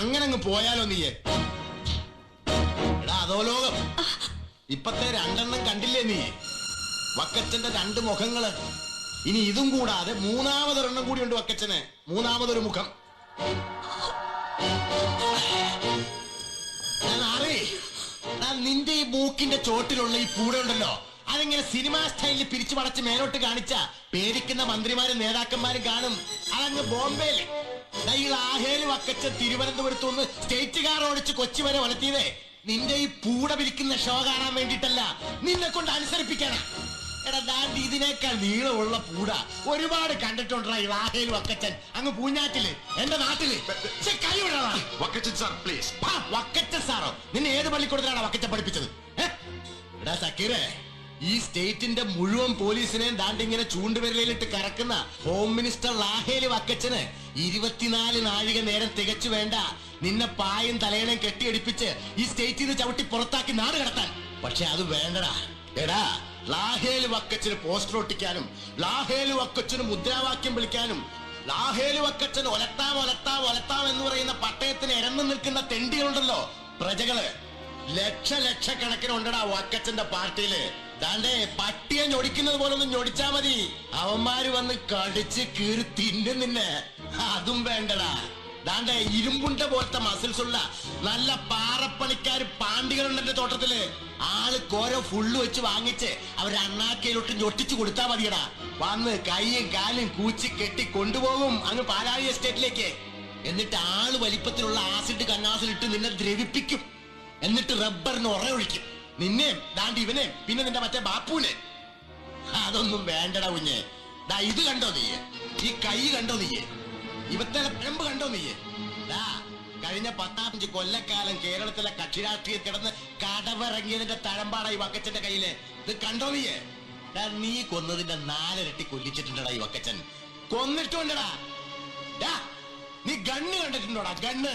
അങ്ങനെ അങ്ങ് പോയാലോ നീയെ? അതോ ലോകം. ഇപ്പത്തെ രണ്ടെണ്ണം കണ്ടില്ലേ നീ? വക്കച്ചന്റെ രണ്ട് മുഖങ്ങൾ. ഇനി ഇതും കൂടാതെ മൂന്നാമതൊരെണ്ണം കൂടി ഉണ്ട് വക്കച്ചന്. മൂന്നാമതൊരു മുഖം. നിന്റെ ഈ മൂക്കിന്റെ ചോട്ടിലുള്ള ഈ പൂട ഉണ്ടല്ലോ അതെങ്ങനെ സിനിമാ സ്റ്റൈലിൽ പിരിച്ചു പടച്ച് മേലോട്ട് കാണിച്ച പേടിക്കുന്ന മന്ത്രിമാരും നേതാക്കന്മാരും കാണും. അതങ്ങ് ബോംബെയിൽ. ദാ ഈ ലാഹേൽ വക്കച്ച തിരുവനന്തപുരത്ത് നിന്ന് സ്റ്റേറ്റ് കാർ ഓടിച്ച് കൊച്ചി വരെ വളർത്തിയതേ. നിന്റെ ഈ പൂട വിരിക്കുന്ന ഷോ കാണാൻ വേണ്ടിട്ടല്ല നിന്നെ കൊണ്ട് അനുസരിപ്പിക്കാനാ എടാ ദാണ്ട് ഇതിനേക്കാൾ നീളമുള്ള പൂട ഒരുപാട് കണ്ടിട്ടുണ്ടാ ഈ ലാഹേൽ വക്കച്ചൻ. അങ്ങ് പൂഞ്ഞാറ്റിൽ എന്റെ നാട്ടിൽ. കൈവിടാ വക്കച്ചൻ സാർ പ്ലീസ്. വക്കച്ചൻ വക്കച്ച സാറോ. നിന്നെ ഏത് പള്ളിക്കൂടത്തിലാണ് വക്കച്ച പഠിപ്പിച്ചത്? എടാ സക്കീറേ ഈ സ്റ്റേറ്റിന്റെ മുഴുവൻ പോലീസിനെയും ദാണ്ടിങ്ങനെ ചൂണ്ടുവിരലിലിട്ട് കറക്കുന്ന ഹോം മിനിസ്റ്റർ ലാഹേലി വക്കച്ചന് ഇരുപത്തിനാല് നാഴിക നേരം തികച്ചു വേണ്ട. നിന്നെ പായും തലയണയും കെട്ടിയടിപ്പിച്ച് ഈ സ്റ്റേറ്റിൽ നിന്ന് ചവിട്ടി പുറത്താക്കി നാട് കടത്താൻ. പക്ഷെ അത് വേണ്ടടാ. എടാ ലാഹേൽ വക്കച്ചന് പോസ്റ്റർ ഒട്ടിക്കാനും ലാഹേൽ വക്കച്ചന് മുദ്രാവാക്യം വിളിക്കാനും ലാഹേൽ വക്കച്ചൻ ഒലത്താം ഒലത്താം ഒലത്താം എന്ന് പറയുന്ന പട്ടയത്തിന് ഇരന്നു നിൽക്കുന്ന തെണ്ടികളുണ്ടല്ലോ. പ്രജകൾ ലക്ഷ ലക്ഷക്കണക്കിന് ഉണ്ടടാ വക്കച്ചന്റെ പാർട്ടിയിൽ. ദാണ്ടേ പട്ടിയെ ഞൊടിക്കുന്നത് പോലെ ഒന്ന് ഞൊടിച്ചാ മതി. അവന്മാര് വന്ന് കടിച്ച് കീറി തിന്നും നിന്നെ. അതും വേണ്ടടാ. ദാണ്ടേ ഇരുമ്പുണ്ട പോലത്തെ മസിൽസ് ഉള്ള നല്ല പാറപ്പണിക്കാര് പാണ്ടികളുണ്ട് എന്റെ തോട്ടത്തിൽ. ആൾ കോരോ ഫുള്ള് വെച്ച് വാങ്ങിച്ച് അവരെ അണ്ണാക്കയിലോട്ട് ഞൊട്ടിച്ചു കൊടുത്താ മതിയടാ. വന്ന് കൈയും കാലും കൂച്ചി കെട്ടി കൊണ്ടുപോകും അങ്ങ് പാലാഴി എസ്റ്റേറ്റിലേക്ക്. എന്നിട്ട് ആൾ വലിപ്പത്തിലുള്ള ആസിഡ് കന്നാസിലിട്ട് നിന്നെ ദ്രവിപ്പിക്കും. എന്നിട്ട് റബ്ബറിന് ഉറയൊഴിക്കും. നിന്നെയും ദാണ്ടി ഇവനെയും പിന്നെ നിന്റെ മറ്റേ ബാപ്പുവിനെ. അതൊന്നും വേണ്ടടാ കുഞ്ഞെ. ദാ ഇത് കണ്ടോ നീയെ? ഈ കൈ കണ്ടോ നീയെ? ഇവത്തെ പെമ്പ് കണ്ടോ നീയെ? ദാ കഴിഞ്ഞ പത്താപ്പഞ്ച് കൊല്ലക്കാലം കേരളത്തിലെ കക്ഷി രാഷ്ട്രീയം കിടന്ന് കടവിറങ്ങിയതിന്റെ തഴമ്പാട ഈ വക്കച്ചന്റെ കയ്യിൽ. ഇത് കണ്ടോ നീയെ? നീ കൊന്നതിന്റെ നാലരട്ടി കൊല്ലിച്ചിട്ടുണ്ടടാ ഈ വക്കച്ചൻ. കൊന്നിട്ടുണ്ടടാ. നീ ഗണ്ണ് കണ്ടിട്ടുണ്ടോടാ? ഗണ്ണ്.